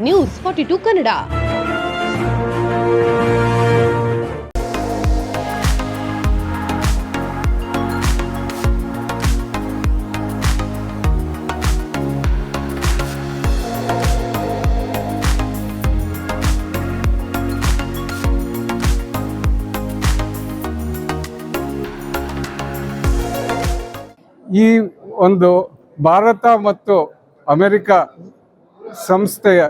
News forty to Kannada ಈ ಒಂದು ಭಾರತ ಮತ್ತು ಅಮೆರಿಕ ಸಂಸ್ಥೆಯ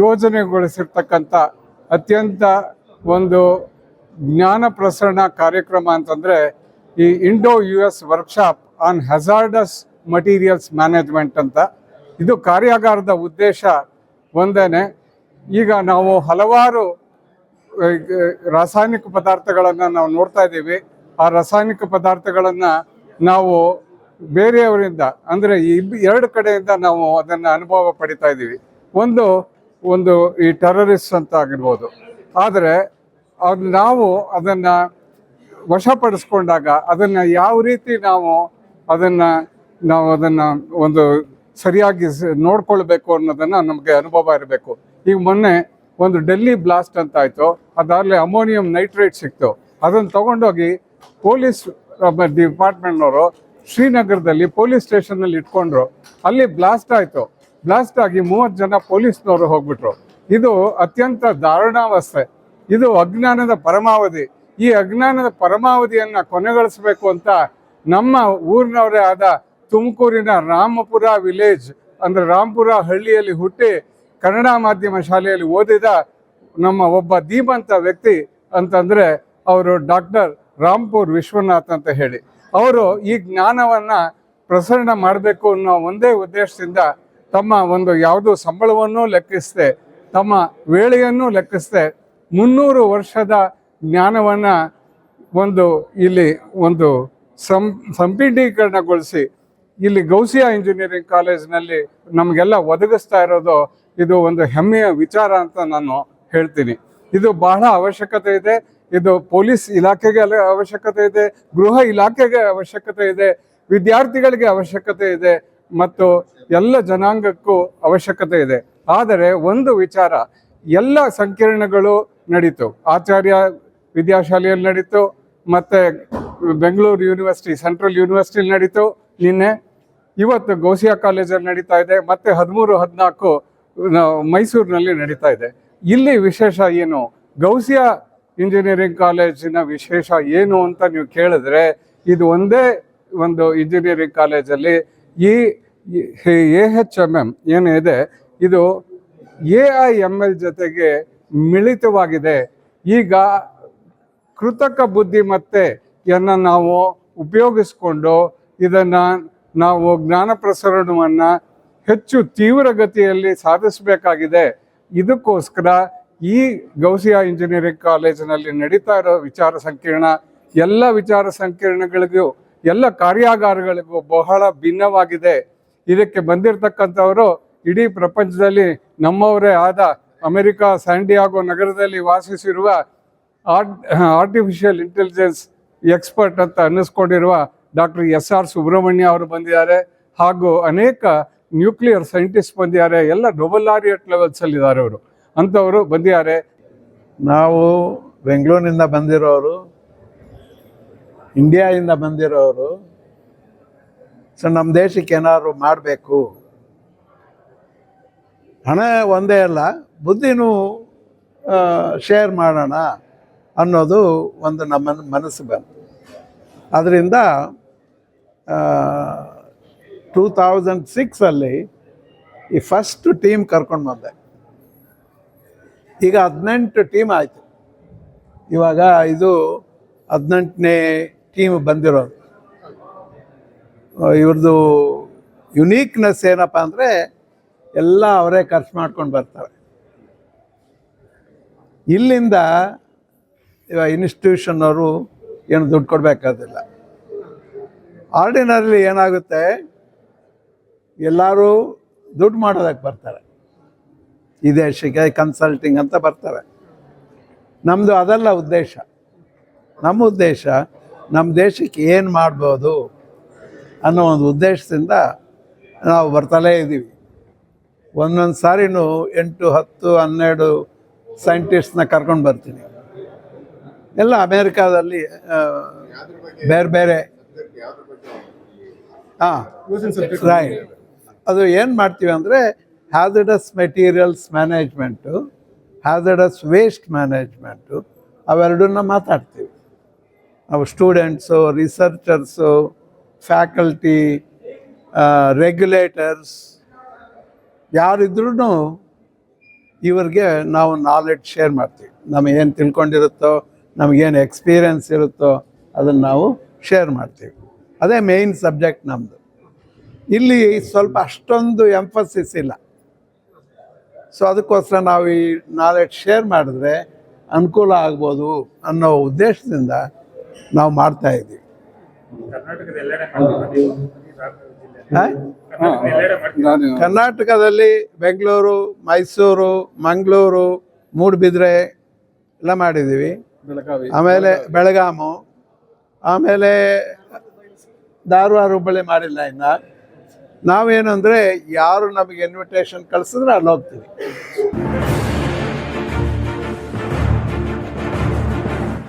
ಯೋಜನೆಗೊಳಿಸಿರ್ತಕ್ಕಂಥ ಅತ್ಯಂತ ಒಂದು ಜ್ಞಾನ ಪ್ರಸರಣ ಕಾರ್ಯಕ್ರಮ ಅಂತಂದರೆ ಈ Indo U S workshop on hazardous materials management ಅಂತ. ಇದು ಕಾರ್ಯಾಗಾರದ ಉದ್ದೇಶ ಒಂದೇನೆ. ಈಗ ನಾವು ಹಲವಾರು ರಾಸಾಯನಿಕ ಪದಾರ್ಥಗಳನ್ನು ನಾವು ನೋಡ್ತಾ ಇದ್ದೀವಿ. ಆ ರಾಸಾಯನಿಕ ಪದಾರ್ಥಗಳನ್ನು ನಾವು ಬೇರೆಯವರಿಂದ, ಅಂದರೆ ಇಬ್ ಎರಡು ಕಡೆಯಿಂದ ನಾವು ಅದನ್ನು ಅನುಭವ ಪಡಿತಾ ಇದ್ದೀವಿ. ಒಂದು ಒಂದು ಈ ಟೆರರಿಸ್ಟ್ ಅಂತ ಆಗಿರ್ಬೋದು. ಆದರೆ ಅದು ನಾವು ಅದನ್ನು ವಶಪಡಿಸ್ಕೊಂಡಾಗ ಅದನ್ನು ಯಾವ ರೀತಿ ನಾವು ಅದನ್ನು ನಾವು ಅದನ್ನು ಒಂದು ಸರಿಯಾಗಿ ನೋಡ್ಕೊಳ್ಬೇಕು ಅನ್ನೋದನ್ನು ನಮಗೆ ಅನುಭವ ಇರಬೇಕು. ಈಗ ಮೊನ್ನೆ ಒಂದು ಡೆಲ್ಲಿ ಬ್ಲಾಸ್ಟ್ ಅಂತ ಆಯಿತು. ಅದಾಗಲೇ ಅಮೋನಿಯಂ ನೈಟ್ರೇಟ್ ಸಿಕ್ತು. ಅದನ್ನು ತಗೊಂಡೋಗಿ ಪೊಲೀಸ್ ಡಿಪಾರ್ಟ್ಮೆಂಟ್ನವರು ಶ್ರೀನಗರದಲ್ಲಿ ಪೊಲೀಸ್ ಸ್ಟೇಷನಲ್ಲಿ ಇಟ್ಕೊಂಡ್ರು. ಅಲ್ಲಿ ಬ್ಲಾಸ್ಟ್ ಆಯಿತು. ಬ್ಲಾಸ್ಟ್ ಆಗಿ ಮೂವತ್ತು ಜನ ಪೊಲೀಸ್ನವರು ಹೋಗ್ಬಿಟ್ರು. ಇದು ಅತ್ಯಂತ ದಾರುಣಾವಸ್ಥೆ ಇದು ಅಜ್ಞಾನದ ಪರಮಾವಧಿ. ಈ ಅಜ್ಞಾನದ ಪರಮಾವಧಿಯನ್ನು ಕೊನೆಗೊಳಿಸಬೇಕು ಅಂತ ನಮ್ಮ ಊರಿನವರೇ ಆದ ತುಮಕೂರಿನ ರಾಮಪುರ ವಿಲೇಜ್ ಅಂದ್ರೆ ರಾಮಪುರ ಹಳ್ಳಿಯಲ್ಲಿ ಹುಟ್ಟಿ ಕನ್ನಡ ಮಾಧ್ಯಮ ಶಾಲೆಯಲ್ಲಿ ಓದಿದ ನಮ್ಮ ಒಬ್ಬ ದೀಪಂತ ವ್ಯಕ್ತಿ ಅಂತಂದ್ರೆ ಅವರು ಡಾಕ್ಟರ್ ರಾಮ್ಪುರ್ ವಿಶ್ವನಾಥ್ ಅಂತ ಹೇಳಿ. ಅವರು ಈ ಜ್ಞಾನವನ್ನ ಪ್ರಸರಣ ಮಾಡಬೇಕು ಅನ್ನೋ ಒಂದೇ ಉದ್ದೇಶದಿಂದ ತಮ್ಮ ಒಂದು ಯಾವುದೋ ಸಂಬಳವನ್ನು ಲೆಕ್ಕಿಸದೆ, ತಮ್ಮ ವೇಳೆಯನ್ನು ಲೆಕ್ಕಿಸದೆ ಮುನ್ನೂರು ವರ್ಷದ ಜ್ಞಾನವನ್ನು ಒಂದು ಇಲ್ಲಿ ಒಂದು ಸಂ, ಸಂಪೀಡೀಕರಣಗೊಳಿಸಿ ಇಲ್ಲಿ ಗೌಸಿಯಾ ಇಂಜಿನಿಯರಿಂಗ್ ಕಾಲೇಜ್ನಲ್ಲಿ ನಮಗೆಲ್ಲ ಒದಗಿಸ್ತಾ ಇರೋದು ಇದು ಒಂದು ಹೆಮ್ಮೆಯ ವಿಚಾರ ಅಂತ ನಾನು ಹೇಳ್ತೀನಿ. ಇದು ಬಹಳ ಅವಶ್ಯಕತೆ ಇದೆ, ಇದು ಪೊಲೀಸ್ ಇಲಾಖೆಗೆ ಅವಶ್ಯಕತೆ ಇದೆ, ಗೃಹ ಇಲಾಖೆಗೆ ಅವಶ್ಯಕತೆ ಇದೆ, ವಿದ್ಯಾರ್ಥಿಗಳಿಗೆ ಅವಶ್ಯಕತೆ ಇದೆ ಮತ್ತು ಎಲ್ಲ ಜನಾಂಗಕ್ಕೂ ಅವಶ್ಯಕತೆ ಇದೆ. ಆದರೆ ಒಂದು ವಿಚಾರ, ಎಲ್ಲ ಸಂಕೀರ್ಣಗಳು ನಡೀತು. ಆಚಾರ್ಯ ವಿದ್ಯಾಶಾಲೆಯಲ್ಲಿ ನಡೀತು, ಮತ್ತೆ ಬೆಂಗಳೂರು ಯೂನಿವರ್ಸಿಟಿ, ಸೆಂಟ್ರಲ್ ಯೂನಿವರ್ಸಿಟಿಲಿ ನಡೀತು. ನಿನ್ನೆ ಇವತ್ತು ಗೌಸಿಯಾ ಕಾಲೇಜಲ್ಲಿ ನಡೀತಾ ಇದೆ, ಮತ್ತೆ ಹದಿಮೂರು, ಹದಿನಾಲ್ಕು ಮೈಸೂರಿನಲ್ಲಿ ನಡೀತಾ ಇದೆ. ಇಲ್ಲಿ ವಿಶೇಷ ಏನು? ಗೌಸಿಯಾ ಇಂಜಿನಿಯರಿಂಗ್ ಕಾಲೇಜಿನ ವಿಶೇಷ ಏನು ಅಂತ ನೀವು ಕೇಳಿದ್ರೆ, ಇದು ಒಂದೇ ಒಂದು ಇಂಜಿನಿಯರಿಂಗ್ ಕಾಲೇಜಲ್ಲಿ ಈ ಎ ಎಚ್ ಎಂ ಎಂ ಏನು ಇದೆ ಎ ಐ ಎಂ ಎಲ್ ಜೊತೆಗೆ ಮಿಳಿತವಾಗಿದೆ. ಈಗ ಕೃತಕ ಬುದ್ಧಿಮತ್ತೆಯನ್ನು ನಾವು ಉಪಯೋಗಿಸ್ಕೊಂಡು ಇದನ್ನು ನಾವು ಜ್ಞಾನ ಪ್ರಸರಣವನ್ನು ಹೆಚ್ಚು ತೀವ್ರಗತಿಯಲ್ಲಿ ಸಾಧಿಸಬೇಕಾಗಿದೆ. ಇದಕ್ಕೋಸ್ಕರ ಈ ಗೌಸಿಯಾ ಇಂಜಿನಿಯರಿಂಗ್ ಕಾಲೇಜಿನಲ್ಲಿ ನಡೀತಾ ಇರೋ ವಿಚಾರ ಸಂಕಿರಣ, ಎಲ್ಲ ವಿಚಾರ ಸಂಕಿರಣಗಳಿಗೂ ಎಲ್ಲ ಕಾರ್ಯಾಗಾರಗಳಿಗೂ ಬಹಳ ಭಿನ್ನವಾಗಿದೆ. ಇದಕ್ಕೆ ಬಂದಿರತಕ್ಕಂಥವರು ಇಡೀ ಪ್ರಪಂಚದಲ್ಲಿ ನಮ್ಮವರೇ ಆದ ಅಮೆರಿಕ ಸ್ಯಾಂಡಿಯಾಗೋ ನಗರದಲ್ಲಿ ವಾಸಿಸಿರುವ ಆರ್ಟ್ ಆರ್ಟಿಫಿಷಿಯಲ್ ಇಂಟೆಲಿಜೆನ್ಸ್ ಎಕ್ಸ್ಪರ್ಟ್ ಅಂತ ಅನ್ನಿಸ್ಕೊಂಡಿರುವ ಡಾಕ್ಟರ್ ಎಸ್ ಆರ್ ಸುಬ್ರಹ್ಮಣ್ಯ ಅವರು ಬಂದಿದ್ದಾರೆ. ಹಾಗೂ ಅನೇಕ ನ್ಯೂಕ್ಲಿಯರ್ ಸೈಂಟಿಸ್ಟ್ ಬಂದಿದ್ದಾರೆ. ಎಲ್ಲ ನೊಬೆಲಾರಿಯಟ್ ಲೆವೆಲ್ಸಲ್ಲಿ ಇದ್ದಾರೆ ಅವರು. ಅಂಥವರು ಬಂದಿದ್ದಾರೆ. ನಾವು ಬೆಂಗಳೂರಿನಿಂದ ಬಂದಿರೋರು ಇಂಡಿಯಾದಿಂದ ಬಂದಿರೋರು ಸೊ ನಮ್ಮ ದೇಶಕ್ಕೆ ಏನಾದ್ರು ಮಾಡಬೇಕು? ಹಣ ಒಂದೇ ಅಲ್ಲ, ಬುದ್ಧಿನೂ ಶೇರ್ ಮಾಡೋಣ ಅನ್ನೋದು ಒಂದು ನಮ್ಮ ಮನಸ್ಸು ಬಂತು. ಅದರಿಂದ ಟೂ ತೌಸಂಡ್ ಸಿಕ್ಸಲ್ಲಿ ಈ ಫಸ್ಟ್ ಟೀಮ್ ಕರ್ಕೊಂಡು ಬಂದೆ. ಈಗ ಹದಿನೆಂಟು ಟೀಮ್ ಆಯಿತು. ಇವಾಗ ಇದು ಹದಿನೆಂಟನೇ ಟೀಮ್ ಬಂದಿರೋದು ಇವ್ರದ್ದು ಯುನೀಕ್ನೆಸ್ ಏನಪ್ಪ ಅಂದರೆ ಎಲ್ಲ ಅವರೇ ಖರ್ಚು ಮಾಡ್ಕೊಂಡು ಬರ್ತಾರೆ. ಇಲ್ಲಿಂದ ಇನ್ಸ್ಟಿಟ್ಯೂಷನ್ ಅವರು ಏನು ದುಡ್ಡು ಕೊಡಬೇಕಾದಿಲ್ಲ. ಆರ್ಡಿನರಿಲಿ ಏನಾಗುತ್ತೆ, ಎಲ್ಲರೂ ದುಡ್ಡು ಮಾಡೋದಕ್ಕೆ ಬರ್ತಾರೆ. ಈ ದೇಶಕ್ಕೆ ಕನ್ಸಲ್ಟಿಂಗ್ ಅಂತ ಬರ್ತಾರೆ. ನಮ್ಮದು ಅದಲ್ಲ ಉದ್ದೇಶ. ನಮ್ಮ ಉದ್ದೇಶ ನಮ್ಮ ದೇಶಕ್ಕೆ ಏನು ಮಾಡ್ಬೋದು ಅನ್ನೋ ಒಂದು ಉದ್ದೇಶದಿಂದ ನಾವು ಬರ್ತಲೇ ಇದ್ದೀವಿ. ಒಂದೊಂದು ಸಾರಿನೂ ಎಂಟು, ಹತ್ತು, ಹನ್ನೆರಡು ಸೈಂಟಿಸ್ಟ್ನ ಕರ್ಕೊಂಡು ಬರ್ತೀನಿ. ಎಲ್ಲ ಅಮೇರಿಕಾದಲ್ಲಿ ಬೇರೆ ಬೇರೆ. ಹಾಂ ರೈಟ್ ಅದು ಏನು ಮಾಡ್ತೀವಿ ಅಂದರೆ hazardous materials management hazardous waste management ಅವೆರಡನ್ನ ಮಾತಾಡ್ತೀವಿ. ಸ್ಟೂಡೆಂಟ್ಸು ರಿಸರ್ಚರ್ಸು ಫ್ಯಾಕಲ್ಟಿ ರೆಗ್ಯುಲೇಟರ್ಸ್ ಯಾರಿದ್ರೂ ಇವರಿಗೆ ನಾವು ನಾಲೆಡ್ಜ್ ಶೇರ್ ಮಾಡ್ತೀವಿ. ನಮಗೇನು ತಿಳ್ಕೊಂಡಿರುತ್ತೋ ನಮಗೇನು ಎಕ್ಸ್ಪೀರಿಯನ್ಸ್ ಇರುತ್ತೋ ಅದನ್ನು ನಾವು ಶೇರ್ ಮಾಡ್ತೀವಿ. ಅದೇ ಮೇಯ್ನ್ ಸಬ್ಜೆಕ್ಟ್ ನಮ್ಮದು ಇಲ್ಲಿ ಸ್ವಲ್ಪ ಅಷ್ಟೊಂದು ಎಂಫಸಿಸ್ ಇಲ್ಲ. ಸೊ ಅದಕ್ಕೋಸ್ಕರ ನಾವು ಈ ನಾಲೆಡ್ಜ್ ಶೇರ್ ಮಾಡಿದ್ರೆ ಅನುಕೂಲ ಆಗ್ಬೋದು ಅನ್ನೋ ಉದ್ದೇಶದಿಂದ ನಾವು ಮಾಡ್ತಾ ಇದ್ದೀವಿ. ಕರ್ನಾಟಕದಲ್ಲಿ ಬೆಂಗಳೂರು ಮೈಸೂರು ಮಂಗಳೂರು ಮೂಡುಬಿದ್ರೆ ಎಲ್ಲ ಮಾಡಿದ್ದೀವಿ. ಆಮೇಲೆ ಬೆಳಗಾಮು ಆಮೇಲೆ ಧಾರವಾಡ ಹುಬ್ಬಳ್ಳಿ ಮಾಡಿಲ್ಲ ಇನ್ನು. ನಾವೇನಂದ್ರೆ ಯಾರು ನಮಗೆ ಇನ್ವಿಟೇಷನ್ ಕಳಿಸಿದ್ರೆ ಅಲ್ಲಿ ಹೋಗ್ತೀವಿ.